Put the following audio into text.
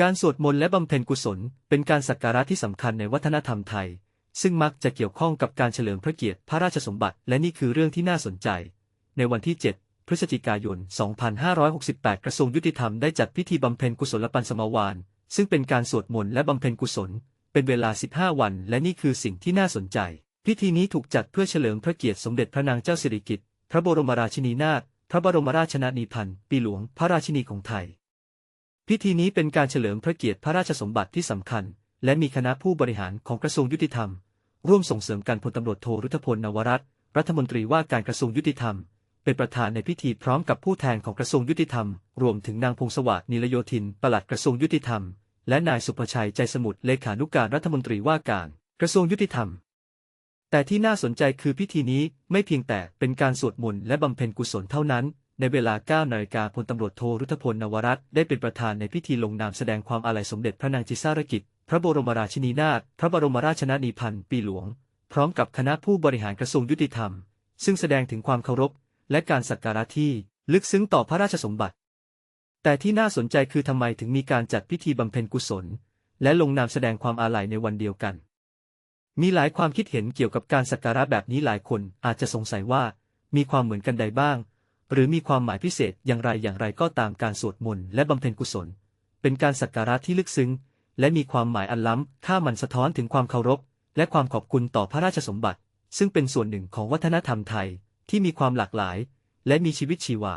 การสวดมนต์และบำเพ็ญกุศล เป็นการสักการะที่สำคัญในวัฒนธรรมไทย ซึ่งมักจะเกี่ยวข้องกับการเฉลิมพระเกียรติพระราชสมบัติ และนี่คือเรื่องที่น่าสนใจ ในวันที่ 7 พฤศจิกายน 2568 กระทรวงยุติธรรมได้จัดพิธีบำเพ็ญกุศลปันสมาวาน ซึ่งเป็นการสวดมนต์และบำเพ็ญกุศล เป็นเวลา 15 วัน และนี่คือสิ่งที่น่าสนใจ พิธีนี้ถูกจัดเพื่อเฉลิมพระเกียรติสมเด็จพระนางเจ้าสิริกิติ์พระบรมราชินีนาถพระบรมราชชนนีพันธ์ปีหลวงพระราชินีของไทย พิธีนี้เป็นการเฉลิมพระเกียรติพระราชสมบัติที่สำคัญ และมีคณะผู้บริหารของกระทรวงยุติธรรม ร่วมส่งเสริมการพลตำรวจโทรุทธพลนวรัตน์รัฐมนตรีว่าการกระทรวงยุติธรรม เป็นประธานในพิธีพร้อมกับผู้แทนของกระทรวงยุติธรรม รวมถึงนางพงศวัสดิ์นิลโยธินปลัดกระทรวงยุติธรรม และนายสุภชัยใจสมุทรเลขานุการรัฐมนตรีว่าการกระทรวงยุติธรรม แต่ที่น่าสนใจคือพิธีนี้ไม่เพียงแต่เป็นการสวดมนต์และบำเพ็ญกุศลเท่านั้น ในเวลา9นาฬิกาพลตำรวจโทรุทธพลนวรัตน์ได้เป็นประธานในพิธีลงนามแสดงความอาลัยสมเด็จพระนางจิสารกิติ์พระบรมราชินีนาถพระบรมราชชนนีพันธ์ปีหลวง พร้อมกับคณะผู้บริหารกระทรวงยุติธรรม ซึ่งแสดงถึงความเคารพ และการสักการะที่ลึกซึ้งต่อพระราชสมบัติ แต่ที่น่าสนใจคือทำไมถึงมีการจัดพิธีบำเพ็ญกุศล และลงนามแสดงความอาลัยในวันเดียวกัน มีหลายความคิดเห็นเกี่ยวกับการสักการะแบบนี้หลายคนอาจจะสงสัยว่า มีความเหมือนกันใดบ้าง หรือมีความหมายพิเศษอย่างไรอย่างไรก็ตามการสวดมนต์และบำเพ็ญกุศล เป็นการสักการะที่ลึกซึ้ง และมีความหมายอันล้ำค่ามันสะท้อนถึงความเคารพ และความขอบคุณต่อพระราชสมบัติ ซึ่งเป็นส่วนหนึ่งของวัฒนธรรมไทยที่มีความหลากหลาย และมีชีวิตชีวา